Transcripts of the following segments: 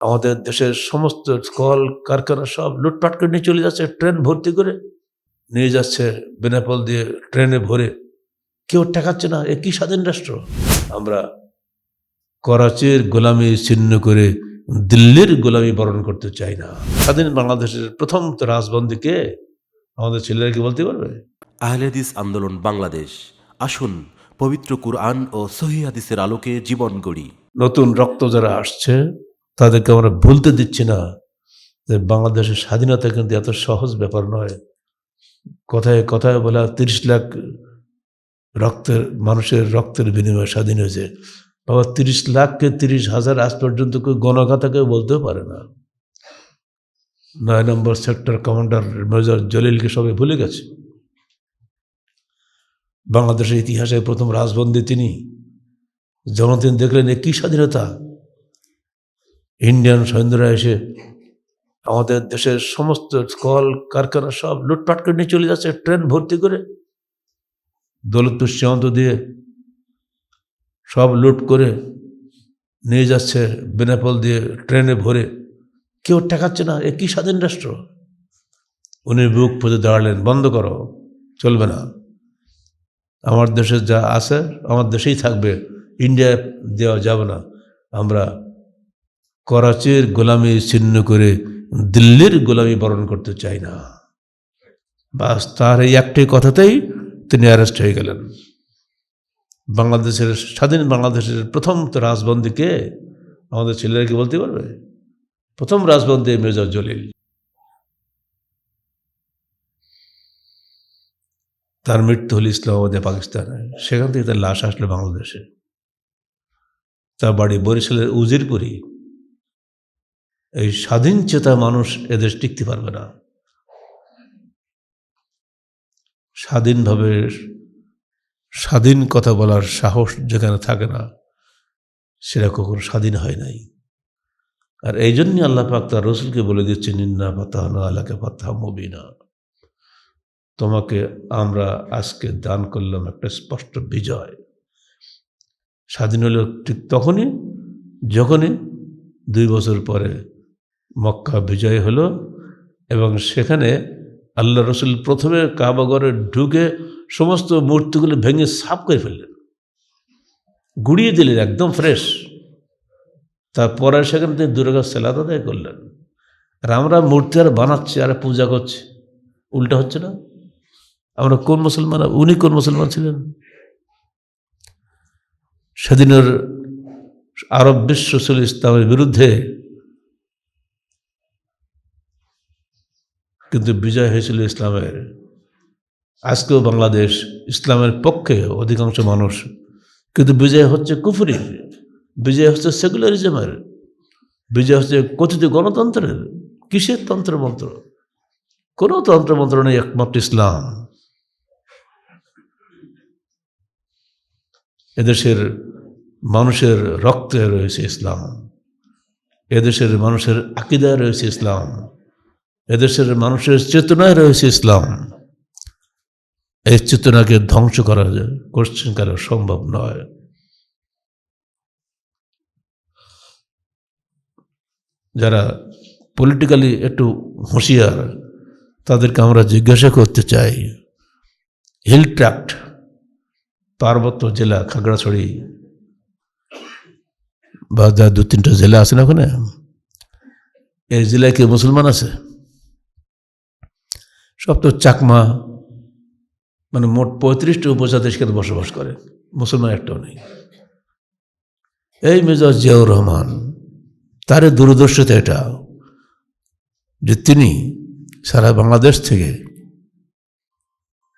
আমাদের দেশের সমস্ত কল কারখানা সব লুটপাট করে নিয়ে চলে যাচ্ছে ট্রেন ভর্তি করে নিয়ে যাচ্ছে বেনাপল দিয়ে ট্রেনে ভরে। কেউ ঠেকাচ্ছে না এ কি স্বাধীন রাষ্ট্র? আমরা করাচির গোলামি ছিন্ন করে দিল্লির গোলামি বরণ করতে চাই না। স্বাধীন বাংলাদেশের প্রথম তো রাজবন্দীকে আমাদের ছেলেরা কি বলতে পারবে? আহলেদিস আন্দোলন বাংলাদেশ। আসুন পবিত্র কুরআন ও সহি হাদিসের আলোকে জীবন গড়ি। নতুন রক্ত যারা আসছে তাদেরকে আমরা ভুলতে দিচ্ছি না যে বাংলাদেশের স্বাধীনতা কিন্তু এত সহজ ব্যাপার নয়। কথায় কথায় বলা তিরিশ লাখ রক্তের, মানুষের রক্তের বিনিময়ে স্বাধীন হয়েছে। বাবা, তিরিশ লাখকে তিরিশ হাজার আজ পর্যন্ত কেউ গণগাথা বলতেও পারে না। নয় নম্বর সেক্টর কমান্ডার মেজর জলিলকে সবাই ভুলে গেছে। বাংলাদেশের ইতিহাসে প্রথম রাজবন্দী তিনি। যখন তিনি দেখলেন এ কী স্বাধীনতা? ইন্ডিয়ান সৈন্যরা এসে আমাদের দেশের সমস্ত কল, কারখানা সব লুটপাট করে নিয়ে চলে যাচ্ছে, ট্রেন ভর্তি করে। দৌলতপুর সীমান্ত দিয়ে সব লুট করে নিয়ে যাচ্ছে বেনাপল দিয়ে ট্রেনে ভরে। কেউ ঠেকাচ্ছে না, এ কি স্বাধীন রাষ্ট্র? উনি বুক পুঁতে দাঁড়ালেন, বন্ধ করো, চলবে না। আমার দেশে যা আছে, আমার দেশেই থাকবে ইন্ডিয়া দেওয়া যাবে না। আমরা করাচির গোলামি ছিন্ন করে দিল্লির গোলামি বরণ করতে চাই না। বাস তার এই একটি কথাতেই তিনি অ্যারেস্ট হয়ে গেলেন। বাংলাদেশের, স্বাধীন বাংলাদেশের প্রথম তো রাজবন্দী কে? আমাদের ছেলেরা কি বলতে পারবে? প্রথম রাজবন্দী মেজর জলিল। তার মৃত্যু হল ইসলামাবাদে, পাকিস্তানে। সেখান থেকে তার লাশ আসলো বাংলাদেশে। তার বাড়ি বরিশালের উজিরপুরি এই স্বাধীন চেতা মানুষ এদেশ টিকতে পারবে না। স্বাধীনভাবে স্বাধীন কথা বলার সাহস যেখানে থাকে না, সেটা কখনো স্বাধীন হয় নাই। আর এই জন্যই আল্লাহ পাক তার রসুলকে বলে দিচ্ছে নিন্না পাতাহ না আল্লাহকে পাতাহ মবিনা। তোমাকে আমরা আজকে দান করলাম একটা স্পষ্ট বিজয়। স্বাধীন হলো ঠিক তখনই, যখনই দুই বছর পরে মক্কা বিজয় হলো এবং সেখানে আল্লাহ রসুল প্রথমে কাবাগরে ঢুকে সমস্ত মূর্তিগুলো ভেঙে সাফ করে ফেললেন। গুড়িয়ে দিলেন, একদম ফ্রেশ তারপরে সেখানে তিনি দুর্গা সেলাদ আদায় করলেন। আর আমরা মূর্তি আর বানাচ্ছি, আর পূজা করছি। উল্টা হচ্ছে না? আমরা কোন মুসলমান, উনি কোন মুসলমান ছিলেন? সেদিনের আরব বিশ্ব ইসলামের বিরুদ্ধে কিন্তু বিজয় হয়েছিল ইসলামের। আজকেও বাংলাদেশ ইসলামের পক্ষে অধিকাংশ মানুষ কিন্তু বিজয় হচ্ছে কুফুরির বিজয় হচ্ছে সেকুলারিজমের, বিজয় হচ্ছে কথিত গণতন্ত্রের, কিসের তন্ত্রমন্ত্র কোনো তন্ত্রমন্ত্র নেই, একমাত্র ইসলাম। এদেশের মানুষের রক্তে রয়েছে ইসলাম, এদেশের মানুষের আকিদায় রয়েছে ইসলাম। এদেশের মানুষের চেতনায় রয়েছে ইসলাম। এই চেতনাকে ধ্বংস করা যায় কোশ্চেন করা সম্ভব নয়। যারা পলিটিক্যালি একটু হুঁশিয়ার, তাদেরকে আমরা জিজ্ঞাসা করতে চাই। হিল ট্র্যাক্ট পার্বত্য জেলা, খাগড়াছড়ি বা যা দু তিনটা জেলা আছে না ওখানে? এই জেলায় কি মুসলমান আছে? সব তো চাকমা মানে মোট পঁয়ত্রিশটা উপজাতি সেখানে বসবাস করে। মুসলমান একটাও নেই। এই মেজর জিয়াউর রহমান তার দূরদর্শিতা এটা যে তিনি সারা বাংলাদেশ থেকে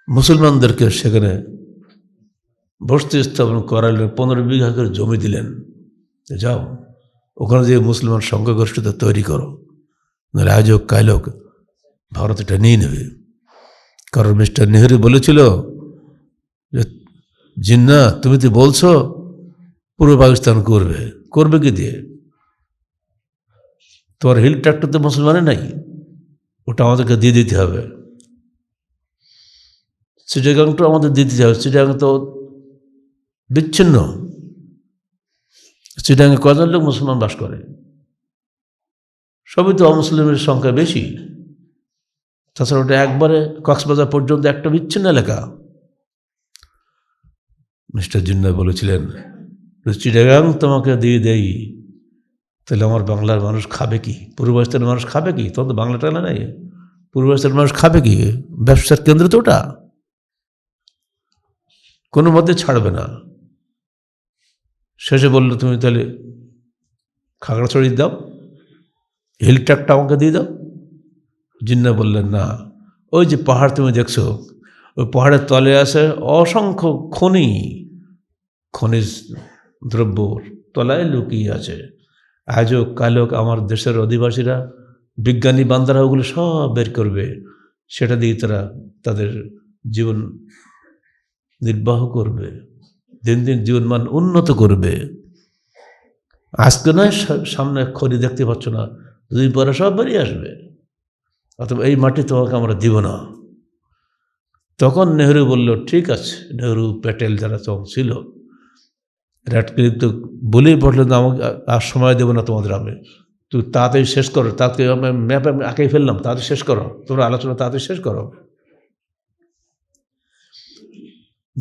মুসলমানদেরকে সেখানে বসতি স্থাপন করালেন, পনেরো বিঘা করে জমি দিলেন। যাও, ওখানে যে মুসলমান সংখ্যাগরিষ্ঠতা তৈরি করো, নাহলে আজ হোক কাল হোক ভারত এটা নিয়ে নেবে। কারণ মিস্টার নেহরু বলেছিল যে, জিন্না, তুমি তো বলছো, পূর্ব পাকিস্তান করবে। করবে কি দিয়ে? তোমার হিল ট্র্যাক্টর তো মুসলমানের নাই, ওটা আমাদেরকে দিয়ে দিতে হবে। চিটাগাংটা আমাদের দিয়ে দিতে হবে। চিটাগাং তো বিচ্ছিন্ন। চিটাগাংয়ে কজন লোক মুসলমান বাস করে? সবই তো অমুসলিমের সংখ্যা বেশি। তাছাড়া ওটা একবারে কক্সবাজার পর্যন্ত একটা বিচ্ছিন্ন এলাকা। মিস্টার জিন্না বলেছিলেন, চিটাগাং তোমাকে দিয়ে দেই, তাহলে আমার বাংলার মানুষ খাবে কি? পূর্বাঞ্চলের মানুষ খাবে কি? তখন তো বাংলা টানা নেই। পূর্বাঞ্চলের মানুষ খাবে কি? ব্যবসার কেন্দ্র তো ওটা। কোনো মতে ছাড়বে না। শেষে বলল, তুমি তাহলে খাগড়াছড়ি দাও হিল ট্র্যাকটা আমাকে দিয়ে দাও। জিন্না বললেন, না, ওই যে পাহাড় তুমি দেখছ, ওই পাহাড়ের তলে আছে অসংখ্য খনি, খনিজ দ্রব্য তলায় লুকিয়ে আছে। আজও কালক আমার দেশের অধিবাসীরা, বিজ্ঞানী বান্দারা ওগুলো সব বের করবে, সেটা দিয়ে তারা তাদের জীবন নির্বাহ করবে, দিন দিন জীবনমান উন্নত করবে। আজকে নয় সামনে খনি দেখতে পাচ্ছ না, দুই পরে সব বেরিয়ে আসবে। অথবা এই মাটি তোমাকে আমরা দিব না। তখন নেহরু বলল, ঠিক আছে। নেহরু প্যাটেল যারা তখন ছিল র্যাটক্লিফ তো বলেই পড়লেন আমাকে আর সময় দেবো না তোমাদের আমি। তুই তাড়াতাড়ি শেষ করো। আমি ম্যাপে আমি আঁকেই ফেললাম। তাড়াতাড়ি শেষ করো। তোমরা আলোচনা তাড়াতাড়ি শেষ করো।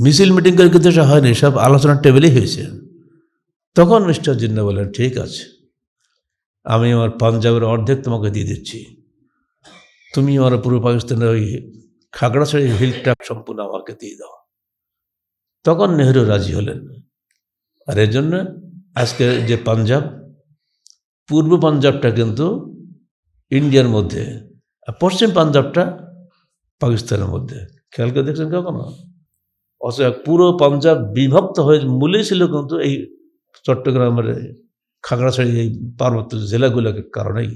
মিছিল মিটিং করে কিন্তু এটা হয়নি, সব আলোচনার টেবিলেই হয়েছে। তখন মিস্টার জিন্না বললেন, ঠিক আছে। আমি আমার পাঞ্জাবের অর্ধেক তোমাকে দিয়ে দিচ্ছি। তুমি আমার পূর্ব পাকিস্তানের ওই খাগড়াছড়ি হিল ট্র্যাক সম্পূর্ণ আমাকে দিয়ে দাও। তখন নেহরু রাজি হলেন। আর এর জন্য আজকে যে পাঞ্জাব, পূর্ব পাঞ্জাবটা কিন্তু ইন্ডিয়ার মধ্যে আর পশ্চিম পাঞ্জাবটা পাকিস্তানের মধ্যে। খেয়াল করে দেখছেন কখনো? অথচ পুরো পাঞ্জাব বিভক্ত হয়ে মূলেই ছিল কিন্তু এই চট্টগ্রামের খাগড়াছড়ি এই পার্বত্য জেলাগুলোর কারণেই।